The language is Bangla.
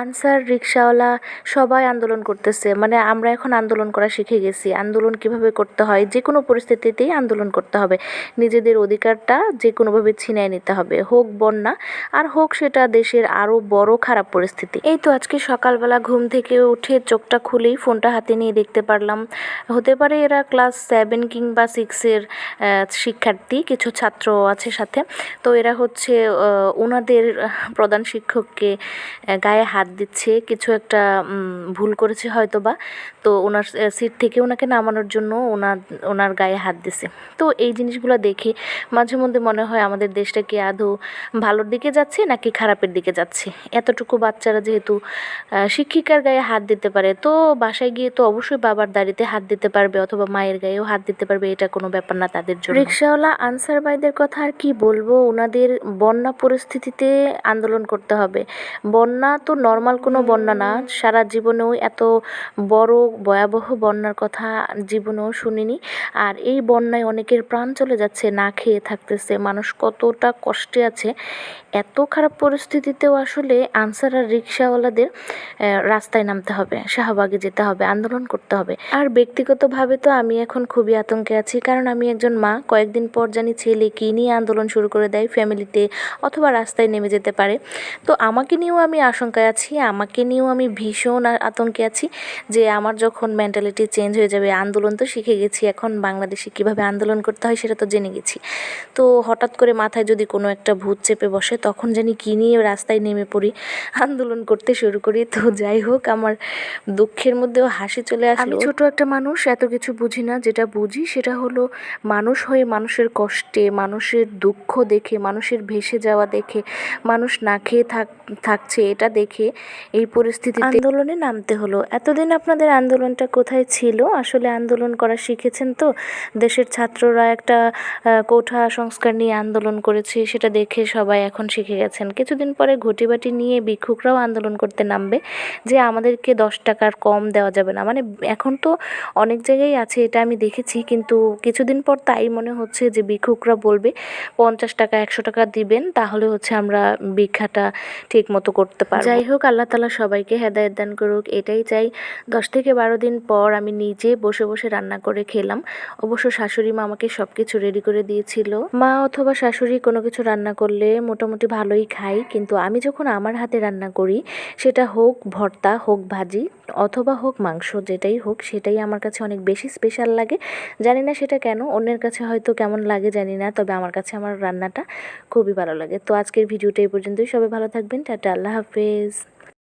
আনসার রিক্সাওয়ালা সবাই আন্দোলন করতেছে। মানে আমরা এখন আন্দোলন করা শিখে গেছি। আন্দোলন কীভাবে করতে হয়? যে কোনো পরিস্থিতিতেই আন্দোলন করতে হবে। নিজেদের অধিকারটা যে কোনোভাবে ছিনিয়ে নিতে হবে। হোক বন্যা, আর হোক সেটা দেশের আরও বড় খারাপ পরিস্থিতি। এই তো আজকে সকালবেলা ঘুম থেকে উঠে চোখটা খুলেই ফোনটা হাতে নিয়ে দেখতে পারলাম। হতে পারে এরা ক্লাস সেভেন কিংবা সিক্সের শিক্ষার্থী, কিছু ছাত্র আছে সাথে। তো এরা হচ্ছে ওনাদের প্রধান শিক্ষককে গায়ে হাত দিচ্ছে, কিছু একটা ভুল করেছে হয়তো বা তো ওনার সিট থেকে ওনাকে নামানোর জন্য ওনার ওনার গায়ে হাত দিছে। তো এই জিনিসগুলো দেখে মাঝে মধ্যে মনে হয় আমাদের দেশটা কি আদৌ ভালোর দিকে যাচ্ছে নাকি খারাপের দিকে যাচ্ছে? এতটুকু বাচ্চারা যেহেতু শিক্ষিকার গায়ে হাত দিতে পারে, তো বাসায় গিয়ে তো অবশ্যই বাবার দাড়িতে হাত দিতে পারবে অথবা মায়ের গায়েও হাত দিতে পারবে, এটা কোনো ব্যাপার না তাদের জন্য। রিক্সাওয়ালা আনসার ভাইদের কথা আর কি বলব? ওনাদের বন্যা পরিস্থিতিতে আন্দোলন করতে হবে। বন্যা তো নর্মাল কোনো বন্যা না। সারা জীবনেও এত বড় ভয়াবহ বন্যার কথা জীবনেও শুনিনি। আর এই বন্যায় অনেকের প্রাণ চলে যাচ্ছে, না খেয়ে থাকতেছে। মানুষ কতটা কষ্টে আছে। এত খারাপ পরিস্থিতিতেও আসলে আনসার আর রিক্সাওয়ালাদের রাস্তায় নামতে হবে, শাহবাগে যেতে হবে, আন্দোলন করতে হবে। আর ব্যক্তিগতভাবে তো আমি এখন খুবই আতঙ্কে আছি, কারণ আমি একজন মা। কয়েকদিন পর জানি ছেলে কী নিয়ে আন্দোলন শুরু করে দেয় ফ্যামিলিতে অথবা রাস্তায় নেমে যেতে পারে। তো আমাকে নিয়েও আমি আশঙ্কায় আছি। আমাকে নিয়েও আমি ভীষণ আতঙ্কে আছি যে আমার যখন মেন্টালিটি চেঞ্জ হয়ে যাবে আন্দোলন তো শিখে গেছি, এখন বাংলাদেশে কীভাবে আন্দোলন করতে হয় সেটা তো জেনে গেছি। তো হঠাৎ করে মাথায় যদি কোনো একটা ভূত চেপে বসে, তখন জানি কী নিয়ে রাস্তায় নেমে পড়ি, আন্দোলন করতে শুরু করি। তো যাই হোক, আমার দুঃখের মধ্যেও হাসি চলে আসে আমি ছোট একটা মানুষ, এত কিছু বুঝি না। যেটা বুঝি সেটা হলো মানুষ হয়ে মানুষের কষ্টে, মানুষের দুঃখ দেখে, মানুষের ভেসে যাওয়া দেখে, মানুষ না খেয়ে থাক, থাকছে এটা দেখে এই পরিস্থিতিতে আন্দোলনে নামতে হলো। এতদিন আপনাদের আন্দোলনটা কোথায় ছিল? আসলে আন্দোলন করা শিখেছেন তো? দেশের ছাত্ররা একটা কোঠা সংস্কার নিয়ে আন্দোলন করেছে, সেটা দেখে সবাই এখন শিখে গেছেন। কিছুদিন পরে ঘটিবাটি নিয়ে ভিক্ষুকরাও আন্দোলন করতে নামবে। যে আমাদেরকে দশ টাকার কম দেওয়া যাবে না। মানে এখন তো অনেক জায়গায় আছে, এটা আমি দেখেছি। কিন্তু কিছুদিন পর তাই মনে হচ্ছে যে ভিক্ষুকরা বলবে, পঞ্চাশ টাকা, একশো টাকা দিবেন, তাহলে হচ্ছে আমরা ভিক্ষাটা ঠিক মতো করতে পারব। যাই হোক আল্লাহ তালা সবাইকে হেদায়ত দান করুক, এটাই চাই। দশ থেকে বারো দিন পর আমি নিজে বসে বসে রান্না করে খেলাম। অবশ্য শাশুড়ি মা আমাকে সব কিছু রেডি করে দিয়েছিল। মা অথবা শাশুড়ি কোনো কিছু রান্না করলে মোটামুটি ভালোই খাই কিন্তু আমি যখন আমার হাতে রান্না করি, সেটা হোক ভর্তা, হোক ভাজি, অথবা হোক মাংস, যেটাই হোক, সেটাই আমার কাছে অনেক বেশি স্পেশাল লাগে। জানি না সেটা কেন, অন্যের কাছে হয়তো কেমন লাগে, জানি না, তবে আমার কাছে আমার রান্নাটা খুবই ভালো লাগে। তো আজকের ভিডিওটা এই পর্যন্তই। সবাই ভালো থাকবেন। টাটা, আল্লাহ হাফেজ।